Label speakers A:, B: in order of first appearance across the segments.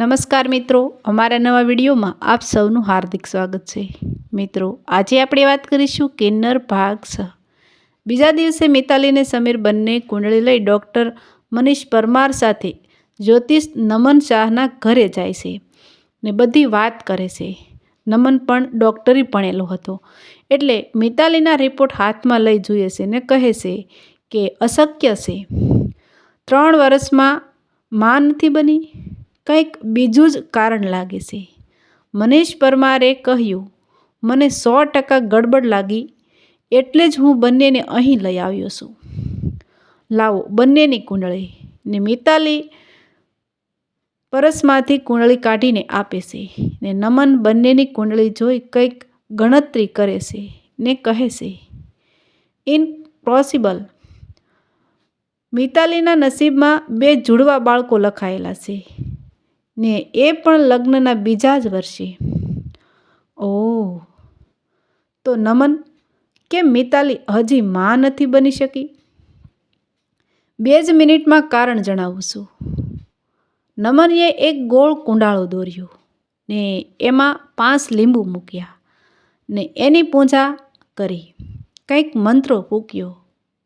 A: નમસ્કાર મિત્રો, અમારા નવા વિડીયોમાં આપ સૌનું હાર્દિક સ્વાગત છે. મિત્રો, આજે આપણે વાત કરીશું કિન્નર ભાગ સ બીજા દિવસે મિતાલીને સમીર બંને કુંડળી લઈ ડૉક્ટર મનીષ પરમાર સાથે જ્યોતિષ નમન શાહના ઘરે જાય છે ને બધી વાત કરે છે. નમન પણ ડૉક્ટરી ભણેલો હતો. એટલે મિતાલીના રિપોર્ટ હાથમાં લઈ જોઈએ છે ને કહે છે કે અશક્ય છે. ત્રણ વર્ષમાં માં નથી બની? કંઈક બીજું જ કારણ લાગે છે. મનીષ પરમારે કહ્યું, મને સો ટકા ગડબડ લાગી, એટલે જ હું બંનેને અહીં લઈ આવ્યો છું. લાવો બંનેની કુંડળી ને મિતાલી પરસમાંથી કુંડળી કાઢીને આપે છે ને નમન બંનેની કુંડળી જોઈ કંઈક ગણતરી કરે છે ને કહે છે. ઇમ્પોસિબલ. મિતાલીના નસીબમાં બે જુડવા બાળકો લખાયેલા છે. ને એ પણ લગ્નના બીજા જ વર્ષે. ઓહ તો નમન, કેમ મિતાલી હજી માં નથી બની શકી? બે જ મિનિટમાં કારણ જણાવું છું. નમનીએ એક ગોળ કુંડાળો દોર્યો ને એમાં પાંચ લીંબુ મૂક્યા ને એની પૂજા કરી. કંઈક મંત્રો ફૂક્યો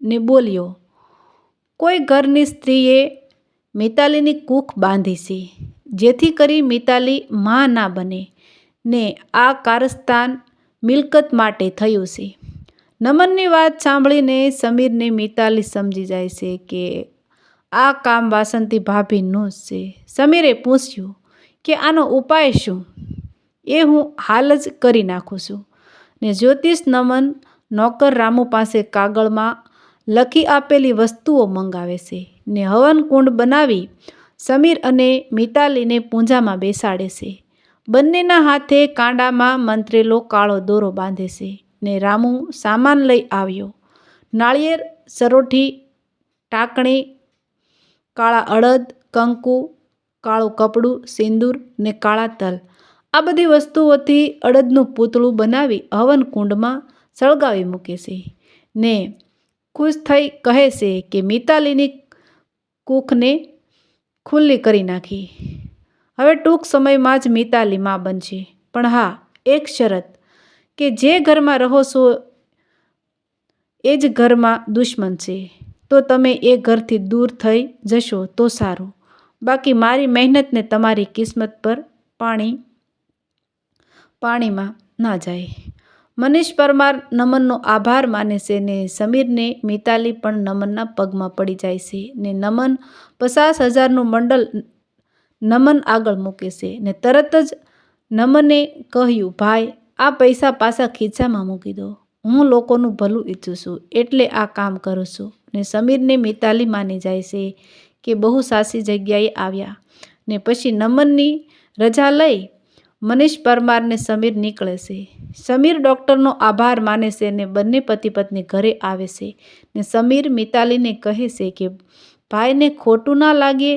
A: ને બોલ્યો, કોઈ ઘરની સ્ત્રીએ મિતાલીની કૂખ બાંધી છે. જેથી કરી મિતાલી માં ના બને ને આ કારસ્તાન મિલકત માટે થયું છે. નમનની વાત સાંભળીને સમીરને મિતાલી સમજી જાય છે કે આ કામ વાસંતી ભાભીનું જ છે. સમીરે પૂછ્યું કે આનો ઉપાય શું? એ હું હાલ જ કરી નાખું છું. ને જ્યોતિષ નમન નોકર રામુ પાસે કાગળમાં લખી આપેલી વસ્તુઓ મંગાવે છે ને હવન કુંડ બનાવી સમીર અને મિતાલીને પૂંજામાં બેસાડે છે. બંનેના હાથે કાંડામાં મંત્રેલો કાળો દોરો બાંધે છે ને રામુ સામાન લઈ આવ્યો. નાળિયેર, સરોઠી, ટાંકણી, કાળા અડદ, કંકુ, કાળું કપડું, સિંદૂર ને કાળા તલ. આ બધી વસ્તુઓથી અડદનું પૂતળું બનાવી હવન કુંડમાં સળગાવી મૂકે છે ને ખુશ થઈ કહે છે કે મિતાલીની કૂખને ખુલ્લી કરી નાખી. હવે ટૂંક સમયમાં જ મિતાલી મા બનશે. પણ હા, એક શરત, કે જે ઘરમાં રહો છો, એ જ ઘરમાં દુશ્મન છે. તો તમે એ ઘરથી દૂર થઈ જશો તો સારું. બાકી મારી મહેનતને તમારી કિસ્મત પર પાણી, પાણીમાં ના જાય. મનીષ પરમાર નમનનો આભાર માને છે ને સમીરને મિતાલી પણ નમનના પગમાં પડી જાય છે ને નમન પચાસ હજારનું મંડળ નમન આગળ મૂકે છે ને તરત જ નમને કહ્યું, ભાઈ, આ પૈસા પાછા ખીચામાં મૂકી દો. હું લોકોનું ભલું ઈચ્છું છું, એટલે આ કામ કરું છું. ને સમીરને મિતાલી માની જાય છે કે બહુ સાસી જગ્યાએ આવ્યા. ને પછી નમનની રજા લઈ મનીષ પરમારને સમીર નીકળે છે. સમીર ડૉક્ટરનો આભાર માને છે ને બંને પતિ પત્ની ઘરે આવે છે ને સમીર મિતાલીને કહે છે કે ભાઈને ખોટું ના લાગે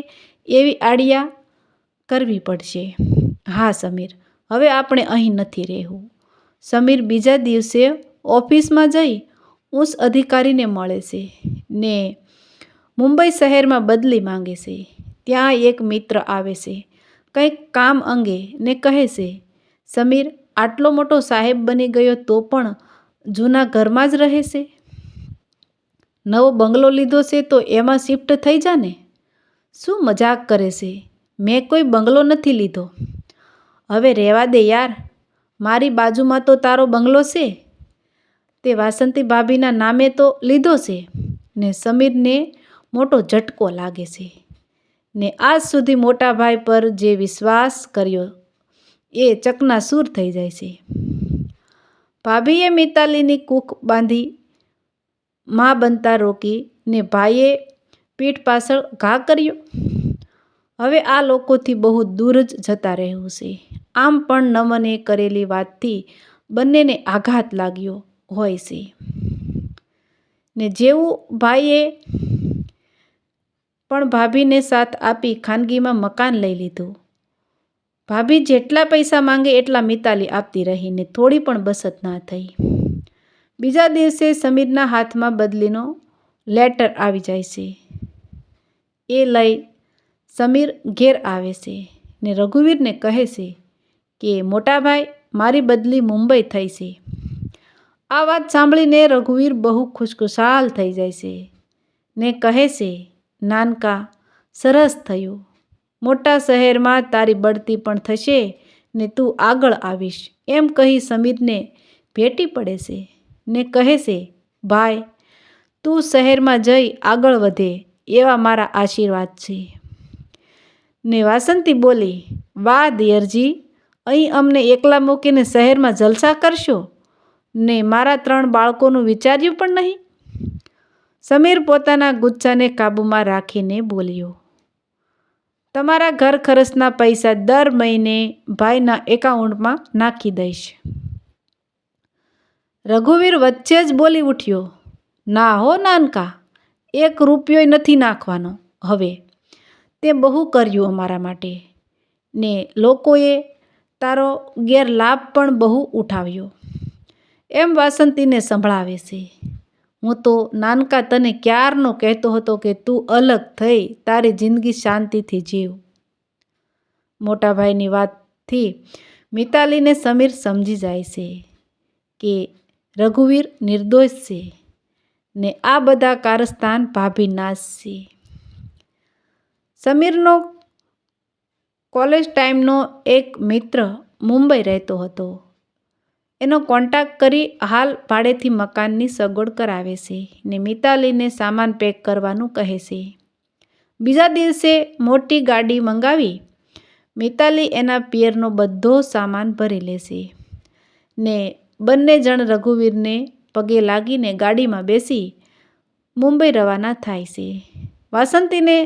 A: એવી આડિયા કરવી પડશે. હા, સમીર, હવે આપણે અહીં નથી રહેવું. સમીર બીજા દિવસે ઓફિસમાં જઈ ઉચ્ચ અધિકારીને મળે છે ને મુંબઈ શહેરમાં બદલી માંગે છે. ત્યાં એક મિત્ર આવે છે કંઈક કામ અંગે ને કહે છે, સમીર, આટલો મોટો સાહેબ બની ગયો તો પણ જૂના ઘરમાં જ રહેશે નવો બંગલો લીધો છે તો એમાં શિફ્ટ થઈ જાને શું મજાક કરે છે? મેં કોઈ બંગલો નથી લીધો. હવે રહેવા દે યાર, મારી બાજુમાં તો તારો બંગલો છે. તે વાસંતી ભાભીના નામે તો લીધો છે ને સમીરને મોટો ઝટકો લાગે છે. ને આજ સુધી મોટા ભાઈ પર જે વિશ્વાસ કર્યો, એ ચકનાસૂર થઈ જાય છે. ભાભીએ મિતાલીની કૂક બાંધી માં બનતા રોકી ને ભાઈએ પીઠ પાછળ ઘા કર્યો. હવે આ લોકોથી બહુ દૂર જ જતા રહેવું છે. આમ પણ નમને કરેલી વાતથી બંનેને આઘાત લાગ્યો હોય છે. ને જેવું ભાઈએ પણ ભાભીને સાથ આપી ખાનગીમાં મકાન લઈ લીધું. ભાભી જેટલા પૈસા માંગે એટલા મિતાલી આપતી રહીને થોડી પણ બસત ના થઈ. બીજા દિવસે સમીરના હાથમાં બદલીનો લેટર આવી જાય છે. એ લઈ સમીર ઘેર આવે છે ને રઘુવીરને કહે છે કે મોટાભાઈ મારી બદલી મુંબઈ થઈ છે. આ વાત સાંભળીને રઘુવીર બહુ ખુશખુશાલ થઈ જાય છે ને કહે છે નાનકા, સરસ થયું. મોટા શહેરમાં તારી બઢતી પણ થશે ને તું આગળ આવીશ. એમ કહી સમીરને ભેટી પડે છે ને કહે છે, ભાઈ, તું શહેરમાં જઈ આગળ વધે એવા મારા આશીર્વાદ છે. ને વાસંતી બોલી, વાહ દિયરજી, અહીં અમને એકલા મૂકીને શહેરમાં જલસા કરશો? ને મારા ત્રણ બાળકોનું વિચાર્યું પણ નહીં? સમીર પોતાના ગુચ્છાને કાબૂમાં રાખીને બોલ્યો, તમારા ઘર ખર્ચના પૈસા દર મહિને ભાઈના એકાઉન્ટમાં નાખી દઈશ. રઘુવીર વચ્ચે જ બોલી ઉઠ્યો, ના હો નાનકા, એક રૂપિયોય નથી નાખવાનો. હવે તે બહુ કર્યું અમારા માટે. ને લોકોએ તારો ગેરલાભ પણ બહુ ઉઠાવ્યો. એમ વાસંતીને સંભળાવે છે. હું તો નાનકા તને ક્યારનો કહેતો હતો કે તું અલગ થઈ, તારી જિંદગી શાંતિથી જીવ. મોટાભાઈની વાતથી મિતાલીને સમીર સમજી જાય છે કે રઘુવીર નિર્દોષ છે ને આ બધા કારસ્તાન ભાભી નાશ છે. સમીરનો કોલેજ ટાઈમનો એક મિત્ર મુંબઈ રહેતો હતો. એનો કોન્ટેક્ટ કરી હાલ ભાડેથી મકાનની સગવડ કરાવે છે ને મિતાલીને સામાન પેક કરવાનું કહે છે. બીજા દિવસે મોટી ગાડી મંગાવી મિતાલી એના પિયરનો બધો સામાન ભરી લેશે ને બંને જણ રઘુવીરને પગે લાગીને ગાડીમાં બેસી મુંબઈ રવાના થાય છે. વાસંતીને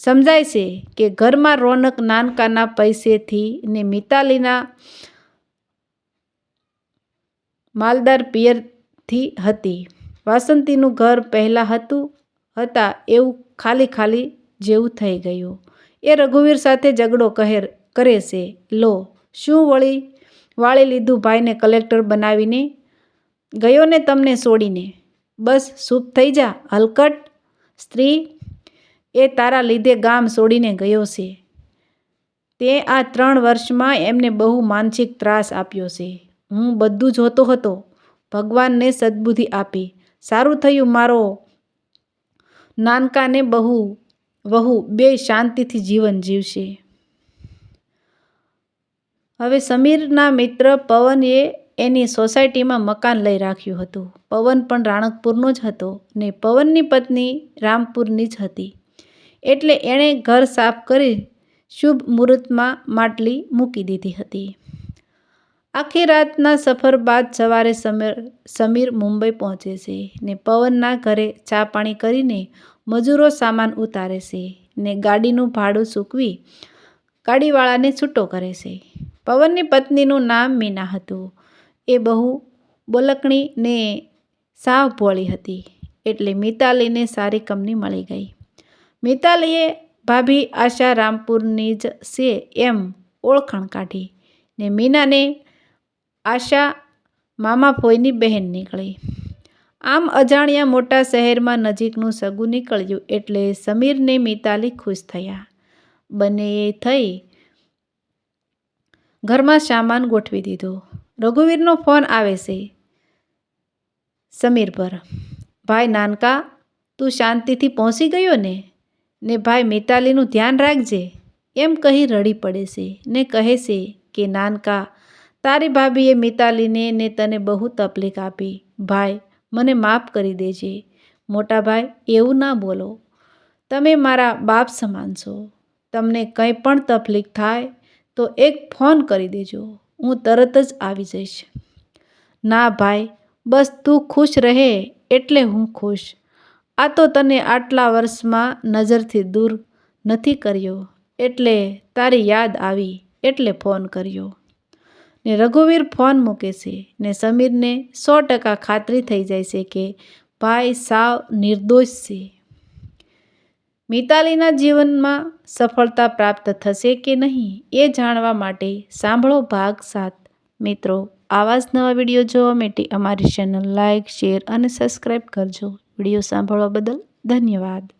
A: સમજાય છે કે ઘરમાં રોનક નાનકાના પૈસેથી ને મિતાલીના માલદાર પિયરથી હતી. વાસંતીનું ઘર પહેલાં હતું, હતા એવું ખાલી ખાલી જેવું થઈ ગયું. એ રઘુવીર સાથે ઝઘડો કહેર, કરે છે. લો, શું વળી, વાળી લીધું ભાઈને કલેક્ટર બનાવીને? ગયો ને તમને છોડીને બસ, સૂપ થઈ જા, હલકટ. સ્ત્રી, એ તારા લીધે ગામ છોડીને ગયો છે. તે આ ત્રણ વર્ષમાં એમને બહુ માનસિક ત્રાસ આપ્યો છે. હું બધું જોતો હતો. ભગવાનને સદબુદ્ધિ આપી. સારું થયું મારો નાનકાને બહુ, વહુ બે શાંતિથી જીવન જીવશે. હવે સમીરના મિત્ર પવનએ એની સોસાયટીમાં મકાન લઈ રાખ્યું હતું. પવન પણ રાણકપુરનો જ હતો ને પવનની પત્ની રામપુરની જ હતી. એટલે એણે ઘર સાફ કરી શુભ મુહૂર્તમાં માટલી મૂકી દીધી હતી. આખી રાતના સફર બાદ સવારે સમીર સમીર મુંબઈ પહોંચે છે ને પવનના ઘરે ચા પાણી કરીને મજૂરો સામાન ઉતારે છે ને ગાડીનું ભાડું સૂકવી ગાડીવાળાને છૂટો કરે છે. પવનની પત્નીનું નામ મીના હતું. એ બહુ બોલકણી ને સાવ ભોળી હતી એટલે મિતાલીને સારી કંપની મળી ગઈ. મિતાલીએ ભાભી આશા રામપુરની જ છે એમ ઓળખાણ કાઢી ને મીનાને આશા, મામા ફોઈની બહેન નીકળી. આમ અજાણ્યા મોટા શહેરમાં નજીકનું સગું નીકળ્યું એટલે સમીરને મિતાલી ખુશ થયા. બંને એ થઈ ઘરમાં સામાન ગોઠવી દીધો. રઘુવીરનો ફોન આવે છે સમીર પર. ભાઈ નાનકા, તું શાંતિથી પહોંચી ગયો ને? ને ભાઈ મિતાલીનું ધ્યાન રાખજે. એમ કહી રડી પડે છે ને કહે છે કે, નાનકા તારી ભાભીએ મિતાલીને ને તને બહુ તકલીફ આપી. ભાઈ, મને માફ કરી દેજે. મોટા ભાઈ, એવું ના બોલો. તમે મારા બાપ સમાન છો. તમને કંઈ પણ તકલીફ થાય તો એક ફોન કરી દેજો. હું તરત જ આવી જઈશ. ના ભાઈ, બસ તું ખુશ રહે એટલે હું ખુશ. આ તો તને આટલા વર્ષમાં નજરથી દૂર નથી કર્યો. એટલે તારી યાદ આવી એટલે ફોન કર્યો. ને રઘુવીર ફોન મૂકે છે ને સમીરને સો ટકા ખાતરી થઈ જાય છે કે ભાઈ સાવ નિર્દોષ છે. મિતાલીના જીવનમાં સફળતા પ્રાપ્ત થશે કે નહીં એ જાણવા માટે સાંભળો ભાગ સાત. મિત્રો આવા જ નવા વીડિયો જોવા માટે અમારી ચેનલ લાઇક શેર અને સબસ્ક્રાઈબ કરજો. વીડિયો સાંભળવા બદલ ધન્યવાદ.